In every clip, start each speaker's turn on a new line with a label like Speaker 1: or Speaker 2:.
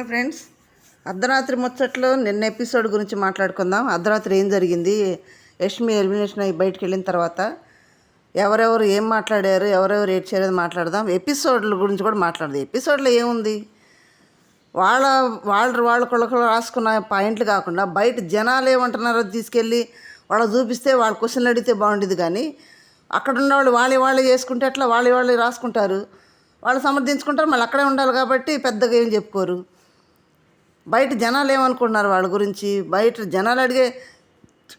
Speaker 1: Hello friends. అర్ధరాత్రి ముచ్చట్లో నిన్న episode గురించి మాట్లాడుకుందాం. అర్ధరాత్రి ఏం జరిగింది? యష్మి ఎలిమినేషన్ అయ్యి బయటకు వెళ్ళిన తర్వాత ఎవరెవరు ఏం మాట్లాడారు ఎవరెవరు ఏడ్చారు అది మాట్లాడదాం. ఎపిసోడ్ల గురించి కూడా మాట్లాడదాం. ఎపిసోడ్లో ఏముంది? వాళ్ళ వాళ్ళు వాళ్ళ కొడుకులు రాసుకున్న పాయింట్లు కాకుండా బయట జనాలు ఏమంటున్నారో తీసుకెళ్ళి వాళ్ళకి చూపిస్తే వాళ్ళ క్వశ్చన్లు అడిగితే బాగుండేది కానీ అక్కడ ఉన్న వాళ్ళు వాళ్ళే వాళ్ళే చేసుకుంటే అట్లా వాళ్ళే వాళ్ళే రాసుకుంటారు? వాళ్ళు సమర్థించుకుంటారు మళ్ళీ అక్కడే ఉండాలి కాబట్టి పెద్దగా ఏం చెప్పుకోరు. బయట జనాలు ఏమనుకుంటున్నారు వాళ్ళ గురించి? బయట జనాలు అడిగే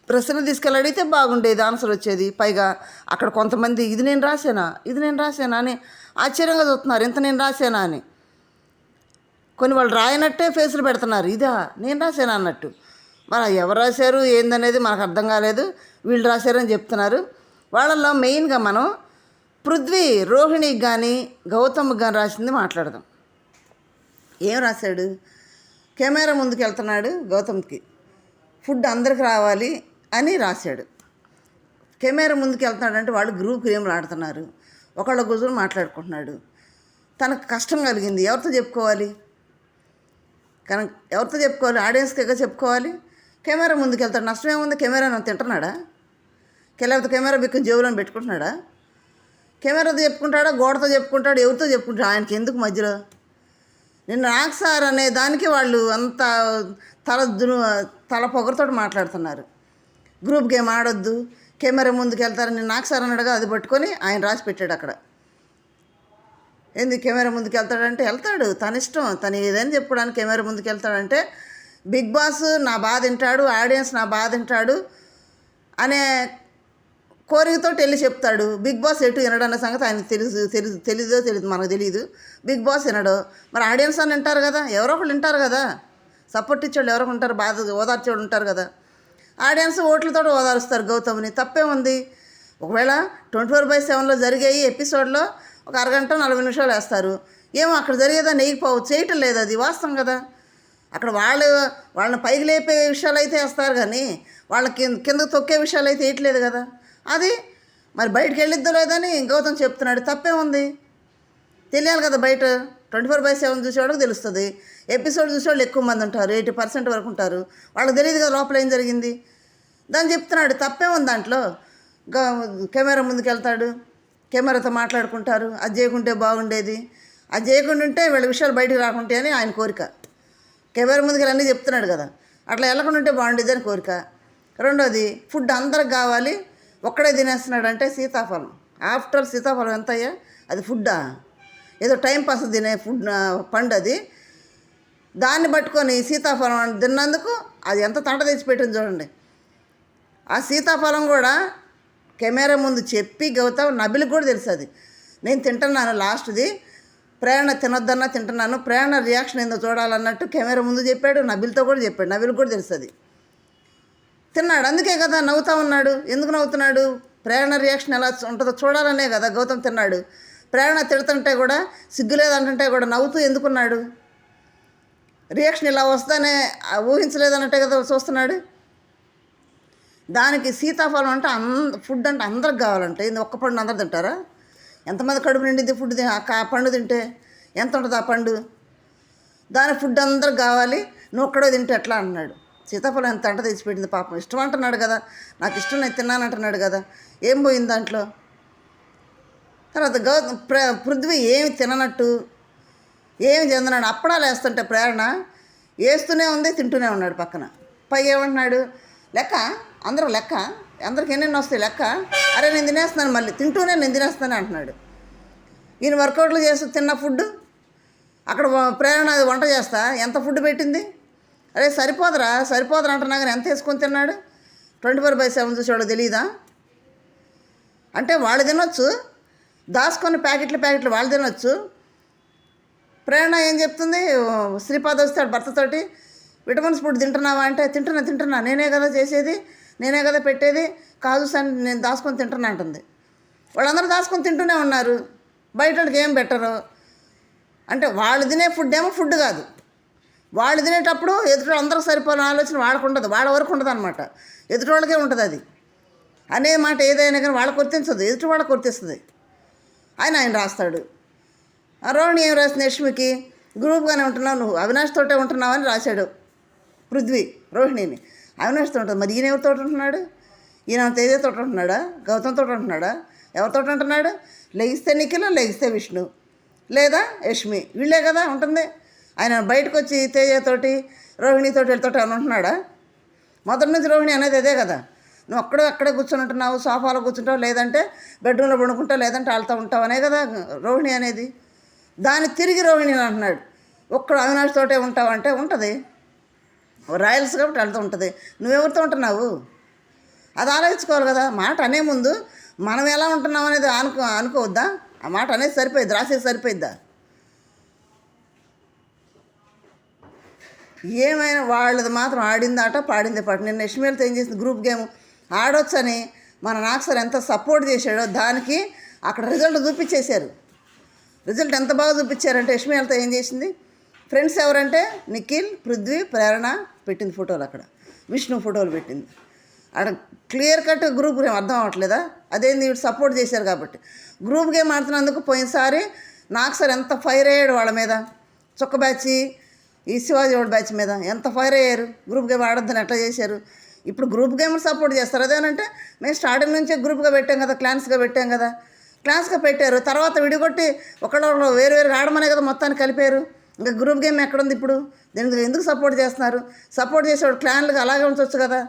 Speaker 1: ప్రశ్న తీసుకెళ్ళి అడిగితే బాగుండేది ఆన్సర్ వచ్చేది. పైగా అక్కడ కొంతమంది ఇది నేను రాసానా ఇది నేను రాసానా అని ఆశ్చర్యంగా చూస్తున్నారు. ఇంత నేను రాసానా అని. కొన్ని వాళ్ళు రాయనట్టే ఫేసులు పెడుతున్నారు. ఇదా? నేను రాసేనా అన్నట్టు. మరి ఎవరు రాశారు? ఏందనేది మనకు అర్థం కాలేదు. వీళ్ళు రాశారని చెప్తున్నారు. వాళ్ళల్లో మెయిన్గా మనం పృథ్వీ రోహిణికి కానీ గౌతమ్కి కానీ రాసింది మాట్లాడదాం. ఏం రాశాడు? కెమెరా ముందుకు వెళ్తున్నాడు గౌతమ్కి. ఫుడ్ అందరికి రావాలి అని రాశాడు. కెమెరా ముందుకు వెళ్తున్నాడంటే వాళ్ళు గ్రూప్ గేమ్లు ఆడుతున్నారు. ఒకళ్ళ గుజులు మాట్లాడుకుంటున్నాడు. తనకు కష్టం కలిగింది. ఎవరితో చెప్పుకోవాలి? కనుక ఎవరితో చెప్పుకోవాలి? ఆడియన్స్కి చెప్పుకోవాలి? కెమెరా ముందుకు వెళ్తాడు నష్టం ఏముంది? కెమెరా నన్ను తింటున్నాడా? లేకపోతే కెమెరా బిక్కుని జేబులో పెట్టుకుంటున్నాడా? కెమెరాతో చెప్పుకుంటాడా? గోడతో చెప్పుకుంటాడు? ఎవరితో చెప్పుకుంటాడు? ఆయనకి ఎందుకు మధ్యలో? నిన్న నాకు సార్ అనే దానికి వాళ్ళు అంత తల దును తల పొగరతో మాట్లాడుతున్నారు. గ్రూప్ గేమ్ ఆడొద్దు కెమెరా ముందుకు వెళ్తారని నేను నాకు సార్ అన్నాడుగా అది పట్టుకొని ఆయన రాసి పెట్టాడు అక్కడ. ఏంది కెమెరా ముందుకు వెళ్తాడంటే వెళ్తాడు తన ఇష్టం తను ఏదని చెప్పడానికి కెమెరా ముందుకు వెళ్తాడంటే బిగ్ బాస్ నా బాధ వింటాడు ఆడియన్స్ నా బాధ వింటాడు అనే కోరికతో వెళ్ళి చెప్తాడు బిగ్ బాస్ ఎటు వినడన్న సంగతి ఆయన తెలుసు తెలుసు తెలీదో తెలియదు మనకు తెలియదు బిగ్ బాస్ వినడు. మరి ఆడియన్స్ అని వింటారు కదా ఎవరో ఒకళ్ళు వింటారు కదా. సపోర్ట్ ఇచ్చేవాళ్ళు ఎవరో ఉంటారు బాధ ఓదార్చేవాళ్ళు ఉంటారు కదా. ఆడియన్స్ ఓట్లతో ఓదారుస్తారు గౌతమ్ని. తప్పే ఉంది ఒకవేళ ట్వంటీ ఫోర్ బై సెవెన్లో జరిగాయి ఎపిసోడ్లో ఒక అరగంట నలభై నిమిషాలు వేస్తారు. ఏమో అక్కడ జరిగేదా నెయ్యిపోవు చేయటం లేదు అది వాస్తవం కదా. అక్కడ వాళ్ళు వాళ్ళని పైకి లేపే విషయాలు అయితే వేస్తారు కానీ వాళ్ళ కింద కిందకు తొక్కే విషయాలు అయితే వేయట్లేదు కదా. అది? మరి బయటకు వెళ్ళిద్దో లేదని గౌతమ్ చెప్తున్నాడు తప్పే ఉంది తెలియాలి కదా బయట. ట్వంటీ ఫోర్ బై సెవెన్ చూసేవాళ్ళకి తెలుస్తుంది. ఎపిసోడ్ చూసేవాళ్ళు ఎక్కువ మంది ఉంటారు ఎయిటీ పర్సెంట్ వరకు ఉంటారు. వాళ్ళకి తెలియదు కదా లోపల ఏం జరిగింది. దాన్ని చెప్తున్నాడు తప్పే ఉంది దాంట్లో కెమెరా ముందుకు వెళ్తాడు కెమెరాతో మాట్లాడుకుంటారు అది చేయకుంటే బాగుండేది. అది చేయకుండా ఉంటే వీళ్ళ విషయాలు బయటకు రాకుంటే అని ఆయన కోరిక. కెమెరా ముందుకు అన్నీ చెప్తున్నాడు కదా. అట్లా వెళ్ళకుండా ఉంటే బాగుండేది అని కోరిక. రెండోది ఫుడ్ అందరికి కావాలి ఒక్కడే తినేస్తున్నాడంటే సీతాఫలం. ఆఫ్టర్ సీతాఫలం ఎంతయ్యా? అది ఫుడ్డా? ఏదో టైం పాస్ తినే ఫుడ్ పండు అది దాన్ని పట్టుకొని సీతాఫలం తిన్నందుకు అది ఎంత తంట తెచ్చిపెట్టింది చూడండి. ఆ సీతాఫలం కూడా కెమెరా ముందు చెప్పి గౌతమ్ నబిలకు కూడా తెలుసు అది. నేను తింటున్నాను లాస్ట్ది. ప్రేరణ తినొద్దన్నా తింటున్నాను. ప్రేరణ రియాక్షన్ ఏందో చూడాలన్నట్టు కెమెరా ముందు చెప్పాడు నబిల్తో కూడా చెప్పాడు. నబిలికి కూడా తెలుసు అది. తిన్నాడు. అందుకే కదా నవ్వుతా ఉన్నాడు. ఎందుకు నవ్వుతున్నాడు? ప్రేరణ రియాక్షన్ ఎలా ఉంటుందో చూడాలనే కదా గౌతమ్ తిన్నాడు. ప్రేరణ తిడుతుంటే కూడా సిగ్గులేదంటుంటే కూడా నవ్వుతూ ఎందుకున్నాడు? రియాక్షన్ ఇలా వస్తానే ఆ ఊహించలేదన్నట్టే కదా చూస్తున్నాడు. దానికి సీతాఫలం అంటే అన్ ఫుడ్ అంటే అందరికి కావాలంటే. ఇది ఒక్క పండు అందరు తింటారా? ఎంతమంది కడుపు నిండింది ఫుడ్ ఆ పండు తింటే ఎంత ఉంటుంది ఆ పండు? దాని ఫుడ్ అందరికి కావాలి. నువ్వు ఒక్కడో తింటే ఎట్లా అన్నాడు. సీతాఫలం ఎంత అంట తెచ్చిపెట్టింది పాపం. ఇష్టం అంటున్నాడు కదా. నాకు ఇష్టం నేను తిన్నానంటున్నాడు కదా. ఏం పోయింది దాంట్లో? తర్వాత గౌ ప్ర పృథ్వీ ఏమి తిననట్టు ఏమి చెందనాడు అప్పడాలు వేస్తుంటే ప్రేరణ వేస్తూనే ఉంది తింటూనే ఉన్నాడు పక్కన. పై ఏమంటున్నాడు? లెక్క అందరూ లెక్క అందరికి ఎన్నెన్ని వస్తాయి లెక్క. అరే నేను తినేస్తున్నాను మళ్ళీ తింటూనే నేను తినేస్తాను అంటున్నాడు. ఈయన వర్కౌట్లు చేస్తూ తిన్న ఫుడ్ అక్కడ ప్రేరణ అది వంట చేస్తా ఎంత ఫుడ్ పెట్టింది? అరే సరిపోదురా సరిపోదురా అంటున్నా కానీ ఎంత వేసుకొని తిన్నాడు? ట్వంటీ ఫోర్ బై సెవెన్ చూసేవాడు తెలియదా అంటే వాళ్ళు తినొచ్చు దాచుకొని ప్యాకెట్లు ప్యాకెట్లు వాళ్ళు తినొచ్చు. ప్రేరణ ఏం చెప్తుంది? శ్రీపాద వస్తాడు భర్తతోటి విటమిన్స్ ఫుడ్ తింటున్నావా? అంటే తింటున్నా తింటున్నా నేనే కదా చేసేది నేనే కదా పెట్టేది కాదు సార్ నేను దాచుకొని తింటున్నా అంటుంది. వాళ్ళందరూ దాచుకొని తింటూనే ఉన్నారు. బయట వాళ్ళకి ఏం బెటరు? అంటే వాళ్ళు తినే ఫుడ్ ఏమో ఫుడ్ కాదు. వాళ్ళు తినేటప్పుడు ఎదుటి అందరూ సరిపోయిన ఆలోచన వాళ్ళకు ఉండదు వాళ్ళ వరకు ఉండదు అనమాట ఎదుటి వాళ్ళకే ఉంటుంది అది. అనే మాట ఏదైనా కానీ వాళ్ళ వర్తించదు ఎదుటి వాళ్ళ వర్తిస్తుంది. ఆయన ఆయన రాస్తాడు. రోహిణి ఏం రాసింది యష్మికి గ్రూప్గానే ఉంటున్నావు నువ్వు అవినాష్ తోటే ఉంటున్నావు అని రాశాడు పృథ్వీ రోహిణిని. అవినాష్తో ఉంటుంది మరి ఈయన ఎవరితో ఉంటున్నాడు? ఈయన తేజ తోట ఉంటున్నాడా? గౌతమ్ తోట ఉంటున్నాడా? ఎవరితో ఉంటున్నాడు? లెగిస్తే నిఖిల లెగిస్తే విష్ణు లేదా యష్మి? వీళ్ళే కదా ఉంటుంది. ఆయన బయటకు వచ్చి తేజతోటి రోహిణితోటి వీళ్ళతోటి అని ఉంటున్నాడా? మొదటి నుంచి రోహిణి అనేది అదే కదా. నువ్వు అక్కడే అక్కడే కూర్చొని ఉంటున్నావు సోఫాలో కూర్చుంటావు లేదంటే బెడ్రూమ్లో పడుకుంటావు లేదంటే ఆళ్తూ ఉంటావు అనే కదా రోహిణి అనేది. దాన్ని తిరిగి రోహిణి అని అంటున్నాడు. ఒక్కడు అవినాష్ తోటే ఉంటావు అంటే ఉంటుంది. రాయల్స్ కాబట్టి వెళ్తూ ఉంటుంది. నువ్వెవరితో ఉంటున్నావు? అది ఆలోచించుకోవాలి కదా. మాట అనే ముందు మనం ఎలా ఉంటున్నాం అనేది అనుకో అనుకోవద్దా ఆ మాట అనేది సరిపోయిద్ది రాసేది సరిపోయిద్దా? ఏమైనా వాళ్ళది మాత్రం ఆడింది ఆట పాడింది పాట. నేను యష్మీలతో ఏం చేసింది? గ్రూప్ గేమ్ ఆడొచ్చని మన నాకు సార్ ఎంత సపోర్ట్ చేశాడో దానికి అక్కడ రిజల్ట్ చూపించేశారు. రిజల్ట్ ఎంత బాగా చూపించారంటే యష్మియాలతో ఏం చేసింది? ఫ్రెండ్స్ ఎవరంటే? నిఖిల్ పృథ్వీ ప్రేరణ పెట్టింది ఫోటోలు అక్కడ. విష్ణు ఫోటోలు పెట్టింది. అక్కడ క్లియర్ కట్ గ్రూప్ ఏం అర్థం అవ్వట్లేదా? అదేంది వీడు సపోర్ట్ చేశారు కాబట్టి. గ్రూప్ గేమ్ ఆడుతున్నందుకు పోయినసారి నాకు సార్ ఎంత ఫైర్ అయ్యాడు వాళ్ళ మీద? చుక్కబ్యాచి ఈ శివాజీ వాడి బ్యాచ్ మీద ఎంత ఫైర్ అయ్యారు? గ్రూప్ గేమ్ ఆడొద్దని ఎట్లా చేశారు? ఇప్పుడు గ్రూప్ గేమ్ సపోర్ట్ చేస్తారు. అదేనంటే మేము స్టార్టింగ్ నుంచే గ్రూప్గా పెట్టాం కదా క్లాన్స్గా పెట్టాం కదా. క్లాన్స్గా పెట్టారు. తర్వాత విడిగొట్టి ఒకళ్ళు వేరు వేరు ఆడమనే కదా మొత్తాన్ని కలిపారు. ఇంకా గ్రూప్ గేమ్ ఎక్కడుంది ఇప్పుడు? దీనికి ఎందుకు సపోర్ట్ చేస్తున్నారు? సపోర్ట్ చేసేవాడు క్లాన్లుగా అలాగే ఉంచవచ్చు కదా.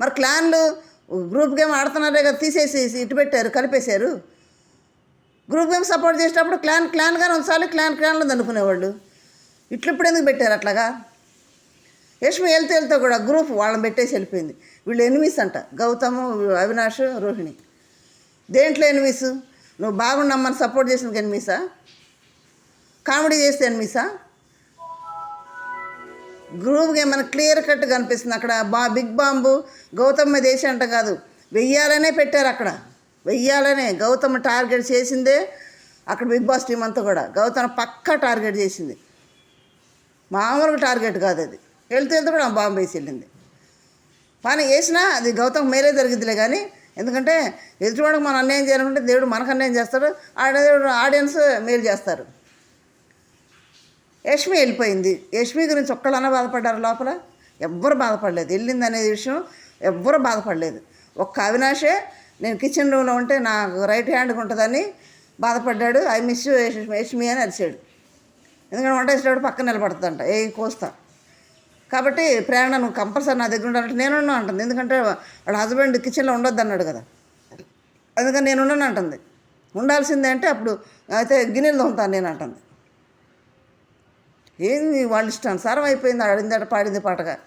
Speaker 1: మరి క్లాన్లు గ్రూప్ గేమ్ ఆడుతున్నారే కదా తీసేసి ఇటు పెట్టారు కలిపేశారు. గ్రూప్ గేమ్ సపోర్ట్ చేసేటప్పుడు క్లాన్ క్లాన్గానే ఉంచాలి క్లాన్ క్లాన్లో అనుకునేవాళ్ళు. ఇట్లప్పుడు ఎందుకు పెట్టారు అట్లాగా? యశ్మి వెళ్తే వెళ్తే కూడా గ్రూప్ వాళ్ళని పెట్టేసి వెళ్ళిపోయింది. వీళ్ళు ఎనిమిస్ అంట. గౌతము అవినాష్ రోహిణి. దేంట్లో ఎనిమిస్ నువ్వు బాగున్నామని సపోర్ట్ చేసినందుకు ఎనిమిసా కామెడీ చేస్తే ఎనిమిసా గ్రూప్గా ఏమైనా క్లియర్ కట్ కనిపిస్తుంది అక్కడ? బా బిగ్ బాంబు గౌతమ్ మీద వేసి అంట కాదు. వెయ్యాలనే పెట్టారు అక్కడ. వెయ్యాలనే. గౌతమ్ టార్గెట్ చేసిందే అక్కడ బిగ్ బాస్ టీం అంతా కూడా. గౌతమ్ పక్కా టార్గెట్ చేసింది. మామూలుగా టార్గెట్ కాదు అది. వెళ్తూ వెళ్తూ కూడా బాంబు వేసి వెళ్ళింది. పని వేసినా అది గౌతమ్ మేలే జరిగిద్దిలే కానీ ఎందుకంటే ఎదుటివాడికి మనం అన్యాయం చేయాలనుకుంటే దేవుడు మనకు అన్యాయం చేస్తాడు ఆడ దేవుడు ఆడియన్స్ మేలు చేస్తారు. యష్మి వెళ్ళిపోయింది. యష్మి గురించి ఒక్కళ్ళన్నా బాధపడ్డారు లోపల? ఎవ్వరు బాధపడలేదు. వెళ్ళింది అనే విషయం ఎవ్వరు బాధపడలేదు. ఒక్క అవినాషే నేను కిచెన్ రూమ్లో ఉంటే నాకు రైట్ హ్యాండ్కి ఉంటుందని బాధపడ్డాడు. ఐ మిస్ యూ యష్మి అని అరిచాడు. ఎందుకంటే వంట వేసేటప్పుడు పక్కన నిలబడుతుందంట ఏ కోస్తా. కాబట్టి ప్రేరణ నువ్వు కంపల్సరీ నా దగ్గర ఉండాలంటే నేనున్నా అంటుంది. ఎందుకంటే వాడు హస్బెండ్ కిచెన్లో ఉండొద్దు అన్నాడు కదా. అందుకని నేను ఉండను అంటుంది. ఉండాల్సిందే అంటే అప్పుడు అయితే గిన్నెలు తోముతాను నేను అంటుంది. ఏంది వాళ్ళ ఇష్టానుసారం అయిపోయింది. ఆడిందట పాడింది పాటగా.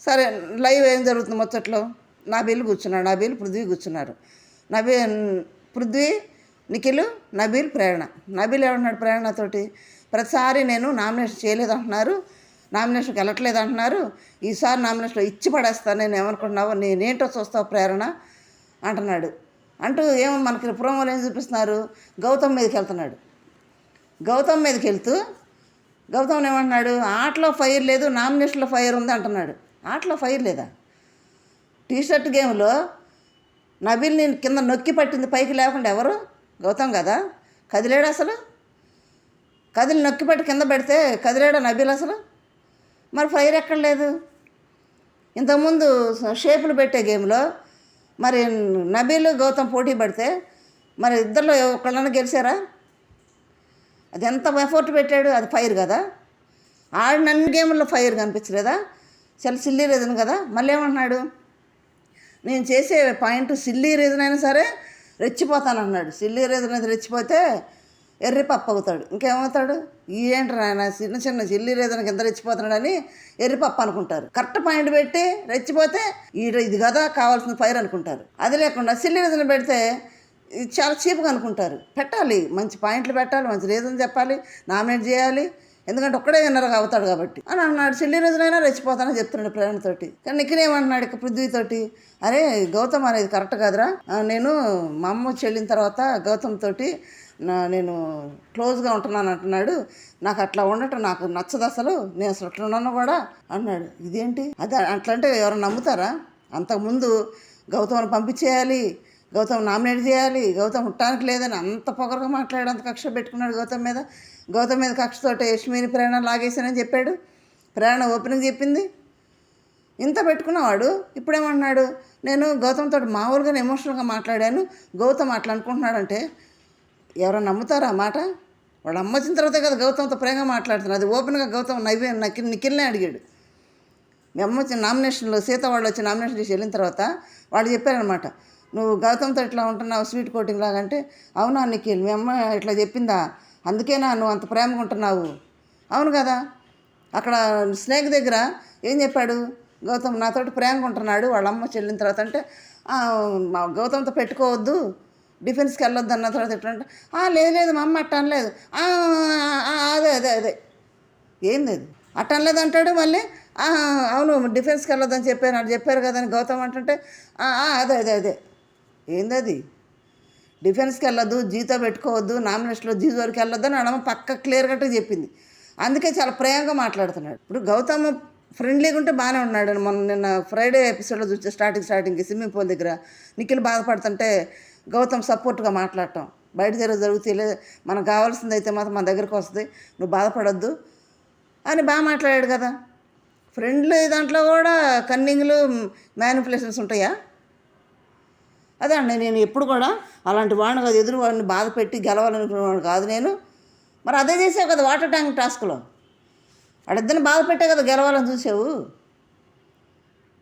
Speaker 1: సరే లైవ్ ఏం జరుగుతుంది మొత్తట్లో నా బిల్లు కూర్చున్నాడు. నా బిల్లు పృథ్వీ కూర్చున్నారు. నబీ పృథ్వీ నిఖిల్ నబీల్ ప్రేరణ. నబీల్ ఏమంటున్నాడు ప్రేరణతోటి? ప్రతిసారి నేను నామినేషన్ చేయలేదు అంటున్నారు నామినేషన్కి వెళ్ళట్లేదు అంటున్నారు ఈసారి నామినేషన్లో ఇచ్చి పడేస్తాను నేను ఏమనుకుంటున్నావో నేనేంటో చూస్తావు ప్రేరణ అంటున్నాడు. అంటూ ఏమో మనకి ప్రోమోలు ఏం చూపిస్తున్నారు? గౌతమ్ మీదకి వెళ్తున్నాడు. గౌతమ్ మీదకి వెళ్తూ గౌతమ్ ఏమంటున్నాడు? ఆటలో ఫైర్ లేదు నామినేషన్లో ఫైర్ ఉంది అంటున్నాడు. ఆటలో ఫైర్ లేదా? టీ షర్ట్ గేమ్లో నబీల్ని కింద నొక్కి పట్టింది పైకి లేకుండా ఎవరు? గౌతమ్ కదా? కదిలేడు అసలు? కదిలి నొక్కి పట్టి కింద పెడితే కదిలేడా నబీల్ అసలు? మరి ఫైర్ ఎక్కడ లేదు? ఇంతకుముందు షేపులు పెట్టే గేమ్లో మరి నబీలు గౌతమ్ పోటీ పడితే మరి ఇద్దరిలో ఒకళ్ళని గెలిచారా? అది ఎంత ఎఫర్ట్ పెట్టాడు? అది ఫైర్ కదా? ఆడిన అన్ని గేముల్లో ఫైర్ కనిపించలేదా? చాలా సిల్లీ రీజన్ కదా? మళ్ళీ ఏమంటున్నాడు? నేను చేసే పాయింట్ సిల్లీ రీజన్ అయినా సరే రెచ్చిపోతాను అన్నాడు సిల్లి రేదనేది రెచ్చిపోతే ఎర్రి పప్పు అవుతాడు. ఇంకేమవుతాడు? ఏంటి ఆయన చిన్న చిన్న చిల్లి రీజన్ కింద రెచ్చిపోతున్నాడని ఎర్రి పప్పు అనుకుంటారు. కరెక్ట్ పాయింట్ పెట్టి రెచ్చిపోతే ఈ ఇది కదా కావాల్సిన ఫైర్ అనుకుంటారు. అది లేకుండా సిల్లి రీజన్ పెడితే చాలా చీప్గా అనుకుంటారు. పెట్టాలి మంచి పాయింట్లు పెట్టాలి మంచి రీజన్ చెప్పాలి నామినేట్ చేయాలి ఎందుకంటే ఒక్కడే విన్నర్ అవుతాడు కాబట్టి. అని అన్నాడు చెల్లి రోజునైనా రెచ్చిపోతానని చెప్తున్నాడు ప్రేరణతోటి కానీ నిఖిల్ ఇక పృథ్వీతోటి? అరే గౌతమ్ అనేది కరెక్ట్ కాదురా. నేను మా అమ్మ చెల్లిన తర్వాత గౌతమ్ తోటి నా నేను క్లోజ్గా ఉంటున్నాను అంటున్నాడు. నాకు అట్లా ఉండటం నాకు నచ్చదు అసలు. నేను అసలు అట్లా ఉన్నాను కూడా అన్నాడు. ఇదేంటి? అదే అట్లంటే ఎవరు ఎవరైనా నమ్ముతారా? అంతకుముందు గౌతమ్ని పంపించేయాలి. గౌతమ్ నామినేట్ చేయాలి గౌతమ్ ఉండటానికి లేదని అంత పొగరుగా మాట్లాడు అంత కక్ష పెట్టుకున్నాడు గౌతమ్ మీద. గౌతమ్ మీద కక్షతోట యశ్మీని ప్రేరణ లాగేశానని చెప్పాడు. ప్రేరణ ఓపెనింగ్ చెప్పింది. ఇంత పెట్టుకున్నవాడు ఇప్పుడేమంటున్నాడు? నేను గౌతమ్తో మామూలుగా ఎమోషనల్గా మాట్లాడాను. గౌతమ్ అట్లా అనుకుంటున్నాడంటే ఎవరైనా నమ్ముతారా ఆ మాట? వాడు అమ్మచ్చిన తర్వాతే కదా గౌతమ్తో ప్రేమగా మాట్లాడుతున్నాడు. అది ఓపెన్గా గౌతమ్ నవ్వే నక్కి నిఖిల్నే అడిగాడు. మీ అమ్మ వచ్చిన నామినేషన్లో సీత వాళ్ళు వచ్చి నామినేషన్ చేసి వెళ్ళిన తర్వాత వాళ్ళు చెప్పారనమాట నువ్వు గౌతమ్తో ఇట్లా ఉంటున్నావు స్వీట్ కోటింగ్ లాగా అంటే అవునా నిఖిల్ మీ అమ్మ ఇట్లా చెప్పిందా? అందుకేనా నువ్వు అంత ప్రేమగా ఉంటున్నావు. అవును కదా? అక్కడ స్నేక్ దగ్గర ఏం చెప్పాడు? గౌతమ్ నాతోటి ప్రేమగా ఉంటున్నాడు వాళ్ళ అమ్మ చెల్లిన తర్వాత అంటే మా గౌతమ్తో పెట్టుకోవద్దు డిఫెన్స్కి వెళ్ళొద్దు అన్న తర్వాత ఎట్లా అంటే లేదు లేదు మా అమ్మ అట్ట అనలేదు. అదే అదే అదే. ఏంది అది? అట్ట అనలేదు అంటాడు మళ్ళీ? అవును డిఫెన్స్కి వెళ్ళొద్దని చెప్పాను చెప్పారు కదా అని గౌతమ్ అంటుంటే అదే అదే అదే. ఏందది? డిఫెన్స్కి వెళ్ళొద్దు జీతో పెట్టుకోవద్దు నామినేషన్లో జీతో వరకు వెళ్ళొద్దు అని అడమ పక్క క్లియర్ కట్గా చెప్పింది. అందుకే చాలా ప్రేమగా మాట్లాడుతున్నాడు. ఇప్పుడు గౌతమ్ ఫ్రెండ్లీగా ఉంటే బాగానే ఉన్నాడు. మొన్న నిన్న ఫ్రైడే ఎపిసోడ్లో చూస్తే స్టార్టింగ్ స్టార్టింగ్కి స్విమ్మింగ్ పూల్ దగ్గర నిఖిల్ బాధపడుతుంటే గౌతమ్ సపోర్ట్గా మాట్లాడటం. బయట జరగ జరుగుతే మనకు కావాల్సింది అయితే మాత్రం మన దగ్గరకు వస్తుంది. నువ్వు బాధపడొద్దు అని బాగా మాట్లాడాడు కదా. ఫ్రెండ్లీ దాంట్లో కూడా కన్నింగ్లు మ్యానిపులేషన్స్ ఉంటాయా? అదే అండి నేను ఎప్పుడు కూడా అలాంటి వాడిని కాదు ఎదురు వాడిని బాధ పెట్టి గెలవాలనుకునేవాడు కాదు నేను. మరి అదే చేసావు కదా వాటర్ ట్యాంక్ టాస్క్లో. వాడిద్దరిని బాధ పెట్టే కదా గెలవాలని చూసావు.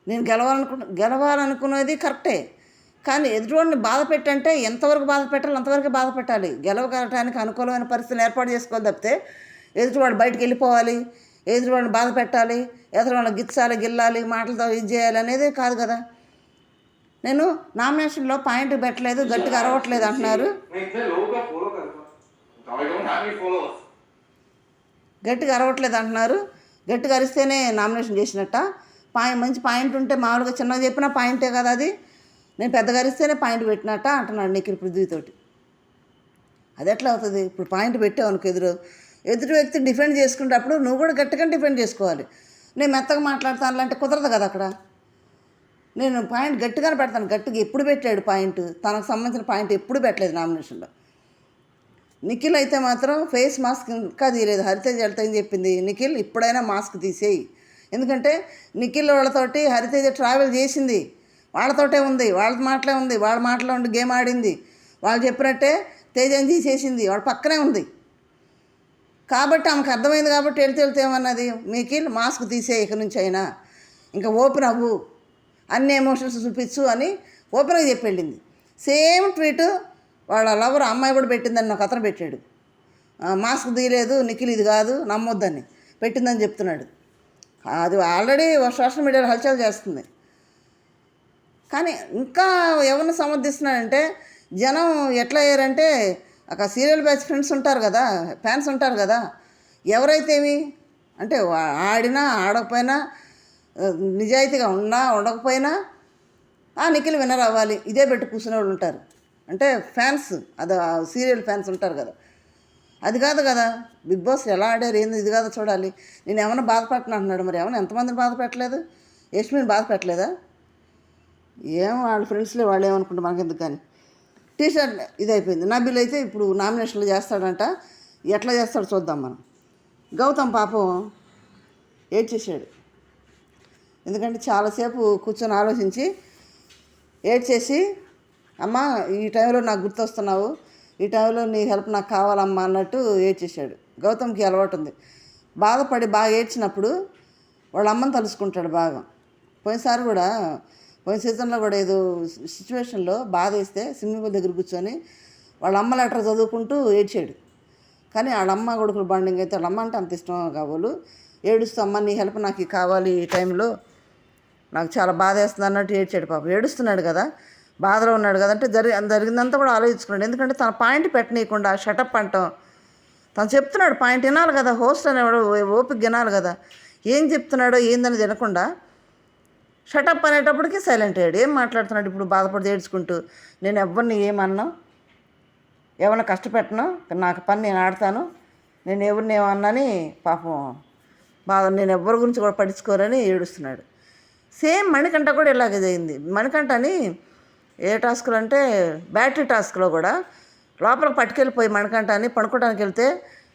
Speaker 1: నేను గెలవాలనుకు గెలవాలనుకునేది కరెక్టే. కానీ ఎదుటివాడిని బాధ పెట్టంటే ఎంతవరకు బాధ పెట్టాలి అంతవరకు బాధ పెట్టాలి. గెలవగలటానికి అనుకూలమైన పరిస్థితిని ఏర్పాటు చేసుకోవాలి తప్పితే ఎదుటివాడు బయటికి వెళ్ళిపోవాలి ఎదుటివాడిని బాధ పెట్టాలి ఎదుటివాడిని గిచ్చాలి గిల్లాలి మాటలతో ఇది చేయాలి అనేది కాదు కదా. నేను నామినేషన్లో పాయింట్ పెట్టలేదు గట్టిగా అరవట్లేదు అంటున్నారు. గట్టిగా అరవట్లేదు అంటున్నారు. గట్టిగా అరిస్తేనే నామినేషన్ చేసినట్ట. పాయింట్ మంచి పాయింట్ ఉంటే మామూలుగా చిన్నగా చెప్పిన పాయింటే కదా అది. నేను పెద్దగా అరిస్తేనే పాయింట్ పెట్టినట్ట అంటున్నాడు నీకు పృథ్వీతోటి అది ఎట్లా అవుతుంది? ఇప్పుడు పాయింట్ పెట్టావు అనుకో ఎదురు. ఎదుటి వ్యక్తిని డిఫెండ్ చేసుకునేటప్పుడు నువ్వు కూడా గట్టిగా డిఫెండ్ చేసుకోవాలి. నేను మెత్తగా మాట్లాడతాను అంటే కుదరదు కదా అక్కడ. నేను పాయింట్ గట్టిగానే పెడతాను గట్టిగా ఎప్పుడు పెట్టాడు పాయింట్? తనకు సంబంధించిన పాయింట్ ఎప్పుడు పెట్టలేదు నామినేషన్లో. నిఖిల్ అయితే మాత్రం ఫేస్ మాస్క్ ఇంకా తీయలేదు. హరితేజ్ వెళ్తాయని చెప్పింది? నిఖిల్ ఇప్పుడైనా మాస్క్ తీసేయి. ఎందుకంటే నిఖిల్ వాళ్ళతోటి హరితేజ ట్రావెల్ చేసింది. వాళ్ళతోటే ఉంది. వాళ్ళ మాటలే ఉంది. వాళ్ళ మాటలో ఉండి గేమ్ ఆడింది. వాళ్ళు చెప్పినట్టే తేజని తీసేసింది? వాళ్ళ పక్కనే ఉంది. కాబట్టి ఆమెకు అర్థమైంది కాబట్టి వెళ్తే వెళ్తే ఏమన్నది? నిఖిల్ మాస్క్ తీసే ఇక నుంచి అయినా. ఇంకా ఓపెన్ అవ్వు. అన్ని ఎమోషన్స్ చూపించు అని ఓపెన్గా చెప్పి వెళ్ళింది. సేమ్ ట్వీట్ వాళ్ళ లవర్ అమ్మాయి కూడా పెట్టిందని నాకు అతను పెట్టాడు. మాస్క్ తీయలేదు నిఖిల్ ఇది కాదు నమ్మొద్దని పెట్టిందని చెప్తున్నాడు. అది ఆల్రెడీ సోషల్ మీడియాలో హల్చల్ చేస్తుంది. కానీ ఇంకా ఎవరిని సమర్థిస్తున్నాడంటే జనం ఎట్లా అయ్యారంటే ఒక సీరియల్ బ్యాచ్ ఫ్రెండ్స్ ఉంటారు కదా ఫ్యాన్స్ ఉంటారు కదా ఎవరైతేమి? అంటే ఆడినా ఆడకపోయినా నిజాయితీగా ఉన్నా ఉండకపోయినా ఆ నిఖిల్ విన్నర్ అవ్వాలి. ఇదే పెట్టి కూర్చునే వాళ్ళు ఉంటారు. అంటే ఫ్యాన్స్ అది సీరియల్ ఫ్యాన్స్ ఉంటారు కదా. అది కాదు కదా. బిగ్ బాస్ ఎలా ఆడారు ఏంది ఇది కాదు చూడాలి. నేను ఏమైనా బాధపెట్టను అంటున్నాడు మరి. ఏమైనా ఎంతమందిని బాధ పెట్టలేదు యశ్మిని బాధ పెట్టలేదా ఏం వాళ్ళ ఫ్రెండ్స్లే వాళ్ళు ఏమనుకుంటే మనకెందుకు కానీ. టీషర్ట్ ఇది అయిపోయింది నబిల్ అయితే ఇప్పుడు నామినేషన్లు చేస్తాడంట. ఎట్లా చేస్తాడో చూద్దాం మనం. గౌతమ్ పాపం ఏడ్చేసాడు ఎందుకంటే చాలాసేపు కూర్చొని ఆలోచించి ఏడ్చేసి అమ్మ ఈ టైంలో నాకు గుర్తొస్తున్నావు ఈ టైంలో నీ హెల్ప్ నాకు కావాలమ్మా అన్నట్టు ఏడ్చేసాడు గౌతమ్కి అలవాటు ఉంది బాధపడి బాగా ఏడ్చినప్పుడు వాళ్ళ అమ్మని తలుసుకుంటాడు బాగా. పోయినసారి కూడా పోయిన సీజన్లో కూడా ఏదో సిచ్యువేషన్లో బాధ వేస్తే స్విమ్మింగ్ పూల్ దగ్గర కూర్చొని వాళ్ళ అమ్మ లెటర్ చదువుకుంటూ ఏడ్చాడు. కానీ వాళ్ళ అమ్మ కొడుకులు బాండింగ్ అయితే వాళ్ళ అమ్మ అంటే అంత ఇష్టం కాబోలు ఏడుస్తూ అమ్మ నీ హెల్ప్ నాకు కావాలి ఈ టైంలో. నాకు చాలా బాధ వేస్తుంది అన్నట్టు ఏడ్చాడు పాపం. ఏడుస్తున్నాడు కదా. బాధలో ఉన్నాడు కదా అంటే జరి జరిగిందంతా కూడా ఆలోచించుకున్నాడు. ఎందుకంటే తన పాయింట్ పెట్టనీయకుండా షటప్ అంటాం. తను చెప్తున్నాడు పాయింట్ వినాలి కదా. హోస్ట్ అనేవాడు ఓపిక వినాలి కదా. ఏం చెప్తున్నాడో ఏందని తినకుండా షటప్ అనేటప్పటికి సైలెంట్ అయ్యాడు. ఏం మాట్లాడుతున్నాడు ఇప్పుడు బాధపడి ఏడ్చుకుంటూ? నేను ఎవరిని ఏమన్నా? ఎవరిని కష్టపెట్టను? నాకు పని నేను ఆడతాను. నేను ఎవరిని ఏమన్నాని పాపం బాధ. నేను ఎవరి గురించి కూడా పట్టించుకోరని ఏడుస్తున్నాడు. సేమ్ మణికంఠ కూడా ఇలాగే అయింది మణికంఠని ఏ టాస్క్లు అంటే బ్యాటరీ టాస్క్లో కూడా లోపలికి పట్టుకెళ్ళిపోయి మణికంఠని పడుకోవడానికి వెళ్తే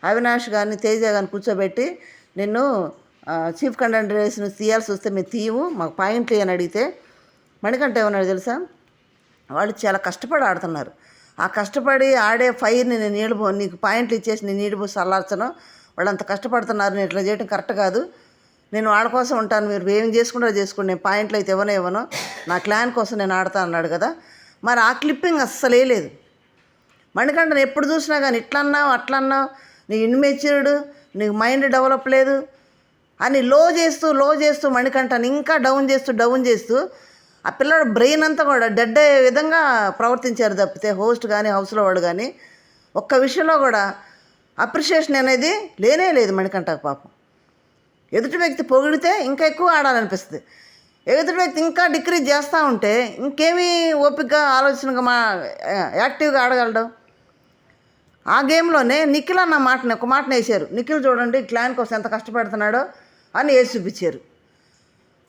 Speaker 1: అవినాష్ కానీ తేజ కానీ కూర్చోబెట్టి నిన్ను చీఫ్ కంటెండర్ తీయాల్సి వస్తే మేము తీయము మాకు పాయింట్లు అని అడిగితే మణికంఠ ఏమన్నాడు తెలుసా? వాళ్ళు చాలా కష్టపడి ఆడుతున్నారు. ఆ కష్టపడి ఆడే ఫైర్ని నేను నీళ్ళు నీకు పాయింట్లు ఇచ్చేసి నేను నీళ్ళు పోసి చల్లార్చను. వాళ్ళు అంత కష్టపడుతున్నారు నేను ఇట్లా చేయడం కరెక్ట్ కాదు. నేను వాళ్ళ కోసం ఉంటాను మీరు ఏం చేసుకుంటారో చేసుకోండి. నేను పాయింట్లు అయితే ఇవ్వనో ఇవ్వను. నా క్లాన్ కోసం నేను ఆడతా అన్నాడు కదా. మరి ఆ క్లిప్పింగ్ అస్సలే లేదు. మణికంఠను ఎప్పుడు చూసినా కానీ ఇట్లా అన్నావు అట్లా అన్నావు నీ ఇన్మెచ్యూర్డ్ నీకు మైండ్ డెవలప్ లేదు అని లో చేస్తూ లో చేస్తూ మణికంఠని ఇంకా డౌన్ చేస్తూ డౌన్ చేస్తూ ఆ పిల్లడు బ్రెయిన్ అంతా కూడా డెడ్ అయ్యే విధంగా ప్రవర్తించారు తప్పితే హోస్ట్ కానీ హౌస్లో వాడు కానీ ఒక్క విషయంలో కూడా అప్రిషియేషన్ అనేది లేనే లేదు మణికంఠకు పాపం. ఎదుటి వ్యక్తి పొగిడితే ఇంకా ఎక్కువ ఆడాలనిపిస్తుంది. ఎదుటి వ్యక్తి ఇంకా డిక్రీజ్ చేస్తూ ఉంటే ఇంకేమీ ఓపికగా ఆలోచనగా మా యాక్టివ్గా ఆడగలడు? ఆ గేమ్లోనే నిఖిల్ అన్న మాటని ఒక మాటను వేసారు నిఖిల్ చూడండి క్లాన్ కోసం ఎంత కష్టపడుతున్నాడో అని వేసి చూపించారు.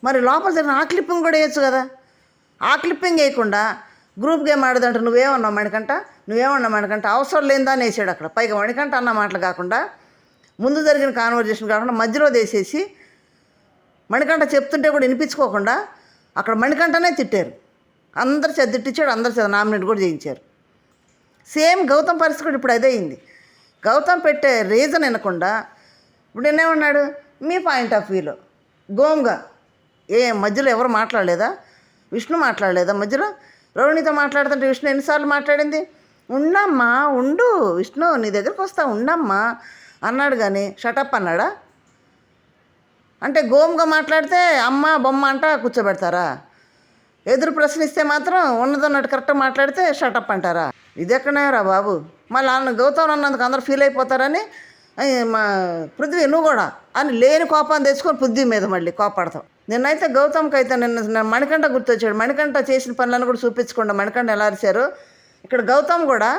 Speaker 1: మరి లోపల జరిగిన ఆ క్లిప్పింగ్ కూడా వేయచ్చు కదా? ఆ క్లిప్పింగ్ వేయకుండా గ్రూప్ గేమ్ ఆడదంటే నువ్వేమన్నావు మణికంట నువ్వేమన్నావు మణికంట అవసరం లేదని వేసాడు అక్కడ. పైగా మణికంట అన్న మాటలు కాకుండా ముందు జరిగిన కాన్వర్జేషన్ కాకుండా మధ్యలో తీసేసి మణికంఠ చెప్తుంటే కూడా వినిపించుకోకుండా అక్కడ మణికంఠనే తిట్టారు. అందరు చేద్దిట్టించాడు అందరు చేత నామినేట్ కూడా చేయించారు. సేమ్ గౌతమ్ పరిస్థితి కూడా ఇప్పుడు అదే అయింది. గౌతమ్ పెట్టే రీజన్ వినకుండా ఇప్పుడు నేనేమన్నాడు మీ పాయింట్ ఆఫ్ వ్యూలో గోమ్గా ఏ మధ్యలో ఎవరు మాట్లాడలేదా? విష్ణు మాట్లాడలేదా మధ్యలో? రోహిణితో మాట్లాడుతుంటే విష్ణు ఎన్నిసార్లు మాట్లాడింది? ఉండమ్మా ఉండు విష్ణు నీ దగ్గరికి వస్తా ఉండమ్మా అన్నాడు కానీ షటప్ అన్నాడా? అంటే గోముగా మాట్లాడితే అమ్మ బొమ్మ అంట కూర్చోబెడతారా? ఎదురు ప్రశ్నిస్తే మాత్రం ఉన్నదన్నట్టు కరెక్ట్గా మాట్లాడితే షటప్ అంటారా? ఇది రా బాబు? మళ్ళీ అన్న గౌతమ్ అన్నందుకు అందరూ ఫీల్ అయిపోతారని మా పృథ్వీ నువ్వు కూడా అని లేని కోపాన్ని తెచ్చుకొని పృథ్వీ మీద మళ్ళీ కోపడతాం. నిన్నైతే గౌతమ్కి అయితే నిన్న నిన్న మణికంఠ గుర్తొచ్చాడు. మణికంఠ చేసిన పనులను కూడా చూపించకుండా మణికంఠ ఎలా అరిచారు? ఇక్కడ గౌతమ్ కూడా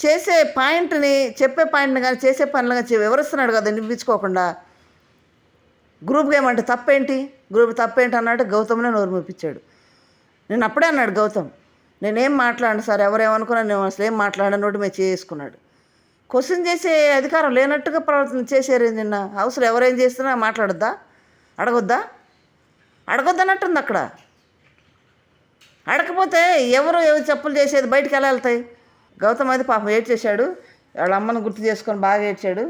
Speaker 1: చేసే పాయింట్ని చెప్పే పాయింట్ని కానీ చేసే పనులు కానీ వివరిస్తున్నాడు కదా వినిపించుకోకుండా గ్రూప్ గేమ్ అంటే తప్పేంటి? గ్రూప్ తప్పేంటి అన్నట్టు గౌతమ్నే నోరు మూపించాడు. నేను అప్పుడే అన్నాడు గౌతమ్ నేనేం మాట్లాడను సార్ ఎవరేమనుకున్నా నేను అసలు ఏం మాట్లాడను నోటి మీద చేసుకున్నాడు క్వశ్చన్ చేసే అధికారం లేనట్టుగా ప్రవర్తన చేశారు నిన్న? హౌస్లో ఎవరేం చేస్తున్నా మాట్లాడొద్దా? అడగొద్దా? అడగొద్దన్నట్టుంది అక్కడ. అడగకపోతే ఎవరు ఎవరు చెప్పులు చేసేది బయటకు ఎలా వెళ్తాయి? గౌతమ్ అయితే పాపం ఏడ్చేశాడు వాళ్ళ అమ్మను గుర్తు చేసుకొని బాగా ఏడ్చాడు.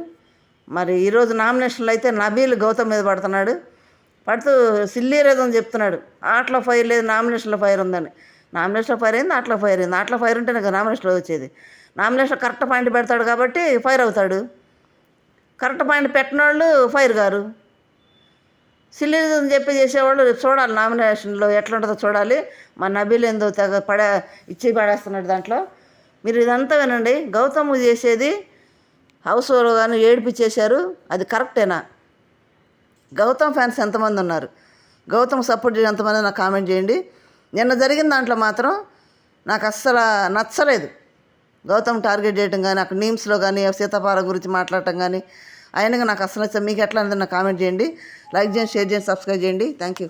Speaker 1: మరి ఈరోజు నామినేషన్లో అయితే నబీల్ గౌతమ్ మీద పడుతున్నాడు. పడుతూ సిల్లీ రేదని చెప్తున్నాడు. ఆటలో ఫైర్ లేదు నామినేషన్లో ఫైర్ ఉందని. నామినేషన్లో ఫైర్ అయింది ఆటలో ఫైర్ అయింది. ఆటలో ఫైర్ ఉంటే నాకు నామినేషన్లో వచ్చేది. నామినేషన్ కరెక్ట్ పాయింట్ పెడతాడు కాబట్టి ఫైర్ అవుతాడు. కరెక్ట్ పాయింట్ పెట్టిన వాళ్ళు ఫైర్ గారు. సిల్లీ అని చెప్పి చేసేవాళ్ళు రేపు చూడాలి నామినేషన్లో ఎట్లా ఉంటుందో చూడాలి. మా నబీల్ ఏందో తెగ పడే ఇచ్చి పడేస్తున్నాడు దాంట్లో. మీరు ఇదంతా వినండి. గౌతమ్ చేసేది హౌస్లో కానీ ఏడిపించేశారు. అది కరెక్టేనా? గౌతమ్ ఫ్యాన్స్ ఎంతమంది ఉన్నారు? గౌతమ్ సపోర్ట్ చేయడం ఎంతమంది నాకు కామెంట్ చేయండి. నిన్న జరిగిన దాంట్లో మాత్రం నాకు అస్సలు నచ్చలేదు. గౌతమ్ టార్గెట్ చేయడం కానీ అక్కడ నీమ్స్లో కానీ సీతాపారం గురించి మాట్లాడటం కానీ అయినా నాకు అసలు నచ్చ- మీకు ఎట్లా అనేది నాకు కామెంట్ చేయండి. లైక్ చేయండి షేర్ చేయండి సబ్స్క్రైబ్ చేయండి. Thank you.